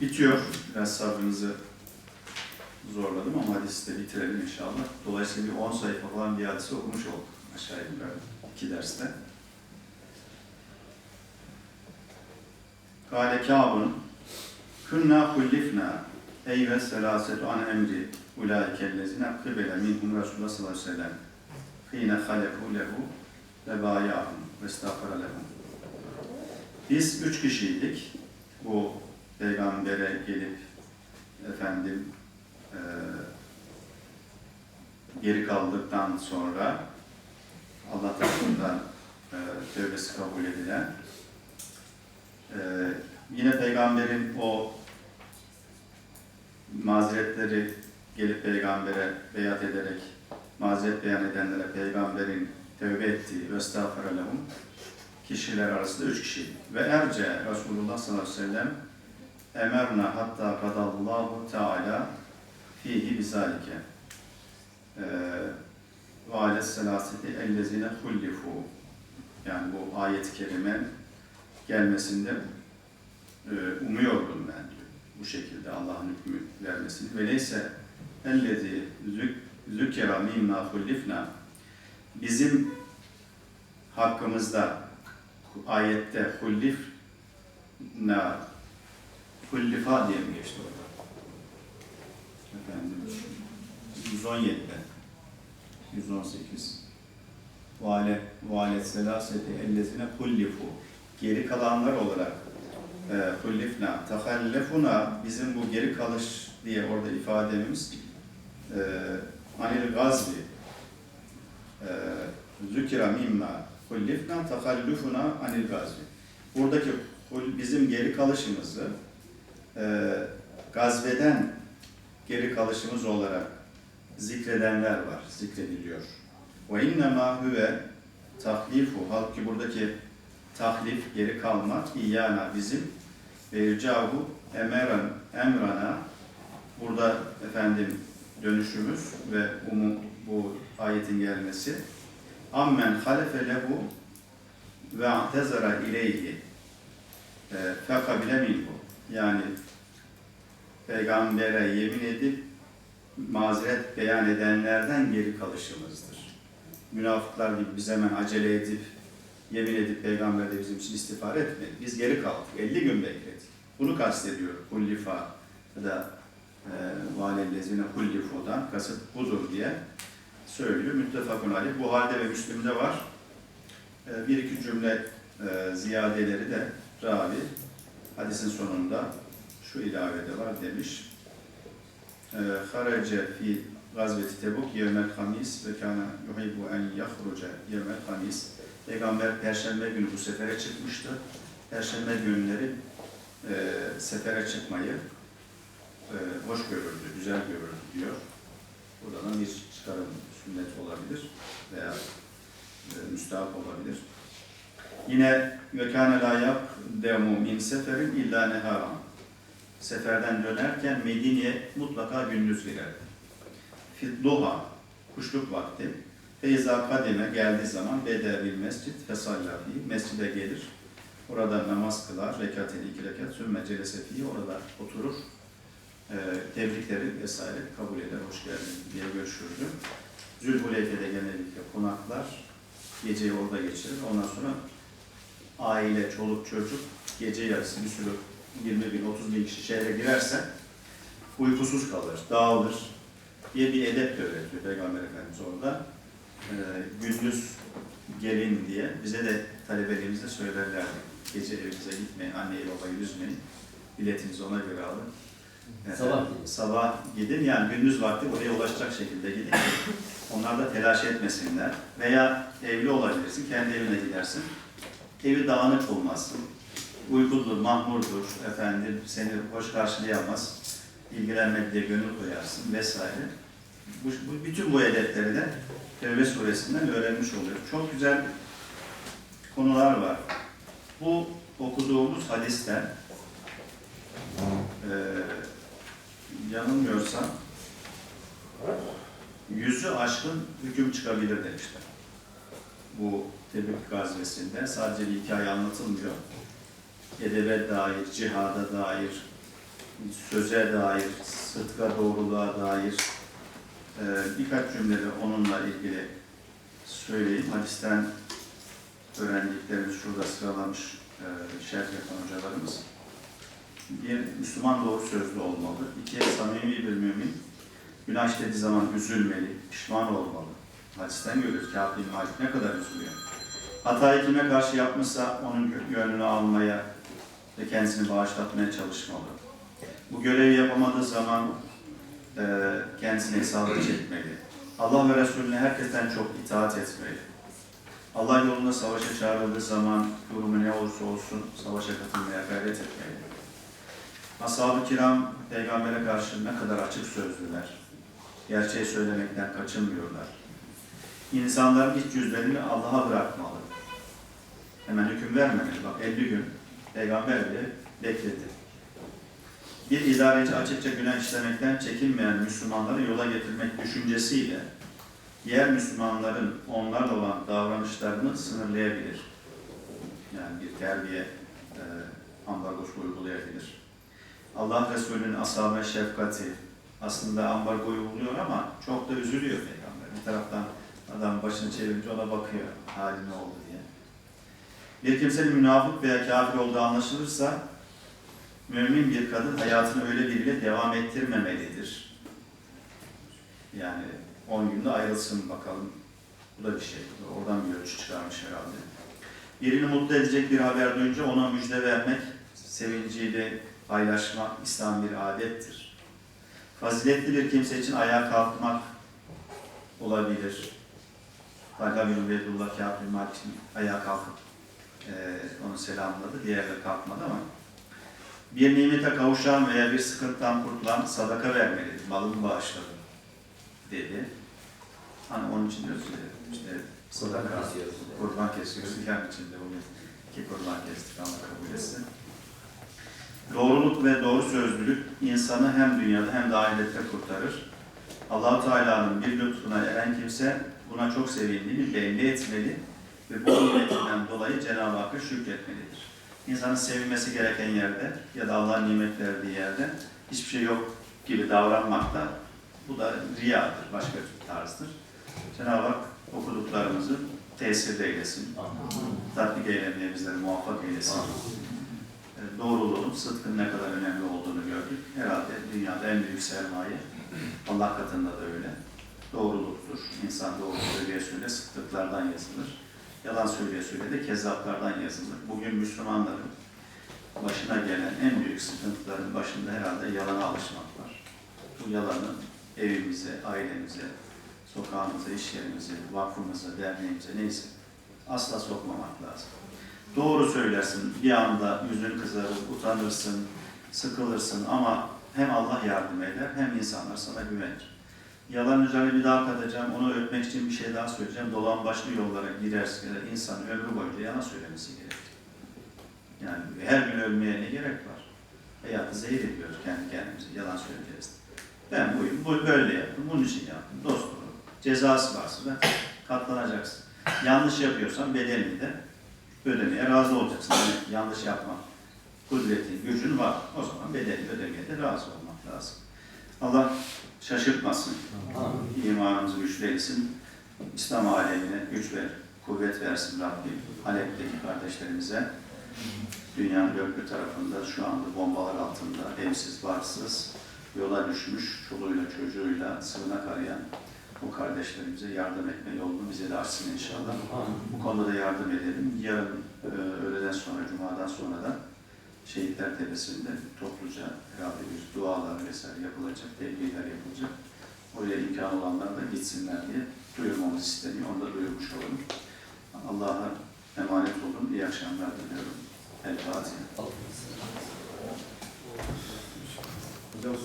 Bitiyor. Biraz sabrınızı zorladım ama hadisi de bitirelim inşallah. Dolayısıyla bir 10 sayfa falan bir hadisi okumuş olduk aşağı yukarı iki derste. Kale Kâb'ın Künna hullifna eyve selasetu an emri ulaikellezine kıbele minhum Resulullah sallallahu aleyhi ve sellem hine halefu lehu ve bayahum ve estağfara lehum. Biz üç kişiydik. Bu peygambere gelip efendim eee, geri kaldıktan sonra Allah tarafından eee tövbesi kabul edilen eee, yine peygamberin o mazeretleri gelip peygambere beyat ederek mazeret beyan edenlere peygamberin tövbe ettiği ve estağfara lehum kişiler arasında üç kişi. Ve erce Resulullah sallallahu aleyhi ve sellem emerna hatta kadallahu teala fihi bizalike. Ee, Ve alet selaseti ellezine hullifu. Yani bu ayet-i kerime gelmesinde e, umuyordum ben diyor. Bu şekilde Allah'ın hükmü vermesini. Ve neyse ellezi zük, zükera mimma hullifna bizim hakkımızda ayette hullif na hullifa diye mi geçti orada? Efendim 117'de 118 Vale vale selaseti ellezine hullifu geri kalanlar olarak e, hullifna tahallefuna bizim bu geri kalış diye orada ifademiz e, anil gazvi e, zükira mimma hullifna takallufuna anil gazvi. Buradaki bizim geri kalışımızı e, gazveden geri kalışımız olarak zikredenler var, zikrediliyor. Ve innema huve tahlifu, halbuki buradaki tahlif, geri kalma, iyana bizim ve ircahu emeren, emrana burada efendim dönüşümüz ve umu, bu ayetin gelmesi. ammen halefe lehu ve atezara ileyhi e, fekabile minhu yani peygambere yemin edip mazeret beyan edenlerden geri kalışımızdır. Münafıklar gibi biz hemen acele edip yemin edip peygamber de bizim için istiğfar etmedi. Biz geri kaldık. 50 gün bekledik. Bunu kastediyor. Hullifa ya da e, valellezine hullifu'dan kasıt budur diye söylüyor. Müttefakun aleyh. Bu halde ve Müslim'de var. E, bir iki cümle e, ziyadeleri de ravi hadisin sonunda şu ilavede var demiş. E, Harace fi gazveti Tebuk yevmel hamis ve kana yuhibbu en yahruca yevmel hamis. Peygamber Perşembe günü bu sefere çıkmıştı. Perşembe günleri e, sefere çıkmayı e, hoş görürdü, güzel görürdü diyor. Buradan bir çıkarım sünnet olabilir veya e, müstahap olabilir. Yine ve kâne lâ yakdemu min seferin illa neharan. Seferden dönerken Medine'ye mutlaka gündüz girerdi. Fidduha, kuşluk vakti. Feyza kadime geldiği zaman bede bil mescid fesallafi mescide gelir. Orada namaz kılar, rekatini iki rekat, sümme celesefiyi orada oturur. E, tebrikleri vesaire kabul eder, hoş geldin diye görüşürdü. Zülhuleyfe'de genellikle konaklar, geceyi orada geçirir. Ondan sonra aile, çoluk, çocuk gece yarısı bir sürü 20 bin, 30 bin kişi şehre girerse uykusuz kalır, dağılır diye bir edep de öğretiyor Peygamber Efendimiz orada. Ee, gündüz gelin diye bize de talebeliğimizde söylerlerdi. Gece evinize gitmeyin, anneyi babayı üzmeyin. Biletinizi ona göre alın. Ee, Sabah gidin. Sabah gidin yani gündüz vakti oraya ulaşacak şekilde gidin. Onlar da telaş etmesinler. Veya evli olabilirsin, kendi evine gidersin. Evi dağınık bulmazsın. Uykudur, mahmurdur, efendim seni hoş karşılayamaz. İlgilenmek diye gönül koyarsın vesaire. Bu, bu, bütün bu edepleri de Tevbe suresinden öğrenmiş oluyor. Çok güzel konular var. Bu okuduğumuz hadisten eee yanılmıyorsam yüzü aşkın hüküm çıkabilir demişler. Bu Tebük gazvesinde sadece bir hikaye anlatılmıyor. Edebe dair, cihada dair, söze dair, sıdka, doğruluğa dair e, birkaç cümle de onunla ilgili söyleyeyim. Hadisten öğrendiklerimiz şurada sıralamış e, şerh yapan hocalarımız. Bir, Müslüman doğru sözlü olmalı. İki, samimi bir mümin. Günah işlediği zaman üzülmeli, pişman olmalı. Hadisten görüyoruz. Kâb bin Malik ne kadar üzülüyor. Hatayı kime karşı yapmışsa onun gö- gönlünü almaya ve kendisini bağışlatmaya çalışmalı. Bu görevi yapamadığı zaman e, kendisini hesaba çekmeli. Allah ve Resulüne herkesten çok itaat etmeli. Allah yolunda savaşa çağrıldığı zaman durumu ne olursa olsun savaşa katılmaya gayret etmeli. Ashab-ı kiram peygambere karşı ne kadar açık sözlüler. Gerçeği söylemekten kaçınmıyorlar. İnsanların iç yüzlerini Allah'a bırakmalı. Hemen hüküm vermemeli. Bak 50 gün peygamber bile bekledi. Bir idareci açıkça günah işlemekten çekinmeyen Müslümanları yola getirmek düşüncesiyle diğer Müslümanların onlarla olan davranışlarını sınırlayabilir. Yani bir terbiye e, ambargosu uygulayabilir. Allah Resulü'nün ashabına şefkati aslında ambargo uyguluyor ama çok da üzülüyor peygamber. Bir taraftan adam başını çevirince ona bakıyor hali ne oldu. Bir kimsenin münafık veya kafir olduğu anlaşılırsa mümin bir kadın hayatını öyle biriyle devam ettirmemelidir. Yani 10 günde ayrılsın bakalım. Bu da bir şey. Oradan bir ölçü çıkarmış herhalde. Birini mutlu edecek bir haber duyunca ona müjde vermek, sevinciyle paylaşmak İslam bir adettir. Faziletli bir kimse için ayağa kalkmak olabilir. Talha bin Ubeydullah Kâb bin Malik için ayağa kalkıp eee onu selamladı. Diğerleri kalkmadı ama bir nimete kavuşan veya bir sıkıntıdan kurtulan sadaka vermelidir. Malımı bağışladım dedi. Hani onun için diyoruz ya, işte sadaka, kurban kesiyoruz. Yani içinde bugün iki kurban kestik Allah kabul etsin. Doğruluk ve doğru sözlülük insanı hem dünyada hem de ahirette kurtarır. allah Teala'nın bir lütfuna eren kimse buna çok sevindiğini belli etmeli ve bu nimetinden dolayı Cenab-ı Hakk'a şükretmelidir. İnsanın sevilmesi gereken yerde ya da Allah'ın nimet verdiği yerde hiçbir şey yok gibi davranmak da bu da riyadır, başka bir tarzdır. Cenab-ı Hak okuduklarımızı tesirde eylesin. Tatbik eylemeye bizleri muvaffak eylesin. E, Doğruluğun, sıdkın ne kadar önemli olduğunu gördük. Herhalde dünyada en büyük sermaye Allah katında da öyle. Doğruluktur. İnsan doğru söyleye söyle sıddıklardan yazılır. Yalan söyleye söyle de kezzaplardan yazılır. Bugün Müslümanların başına gelen en büyük sıkıntıların başında herhalde yalana alışmak var. Bu yalanı evimize, ailemize, sokağımıza, iş yerimize, vakfımıza, derneğimize neyse asla sokmamak lazım. Doğru söylersin, bir anda yüzün kızarır, utanırsın, sıkılırsın ama hem Allah yardım eder hem insanlar sana güvenir. Yalan üzerine bir daha katacağım, onu öpmek için bir şey daha söyleyeceğim. Dolan başlı yollara girerse insan ömrü boyunca yalan söylemesi gerekir. Yani her gün ölmeye ne gerek var? Hayatı zehir ediyoruz kendi kendimize, yalan söyleyeceğiz. Ben buyum, bu böyle yaptım, bunun için yaptım. Dost doğru. Cezası varsa da katlanacaksın. Yanlış yapıyorsan bedelini de ödemeye razı olacaksın. Yani yanlış yapma kudretin, gücün var. O zaman bedelini ödemeye de razı olmak lazım. Allah şaşırtmasın. İmanımızı güçlensin. İslam alemine güç ver, kuvvet versin Rabbim. Halep'teki kardeşlerimize dünyanın dört bir tarafında şu anda bombalar altında evsiz, barsız, yola düşmüş, çoluğuyla çocuğuyla sığınak arayan bu kardeşlerimize yardım etme yolunu bize de açsın inşallah. Bu konuda da yardım edelim. Yarın e, öğleden sonra, cumadan sonra da Şehitler Tepesi'nde topluca herhalde bir dualar vesaire yapılacak, tebliğler yapılacak. Oraya imkan olanlar da gitsinler diye duyurmamız isteniyor. Onu da duyurmuş olalım. Allah'a emanet olun. İyi akşamlar diliyorum. El Fatiha.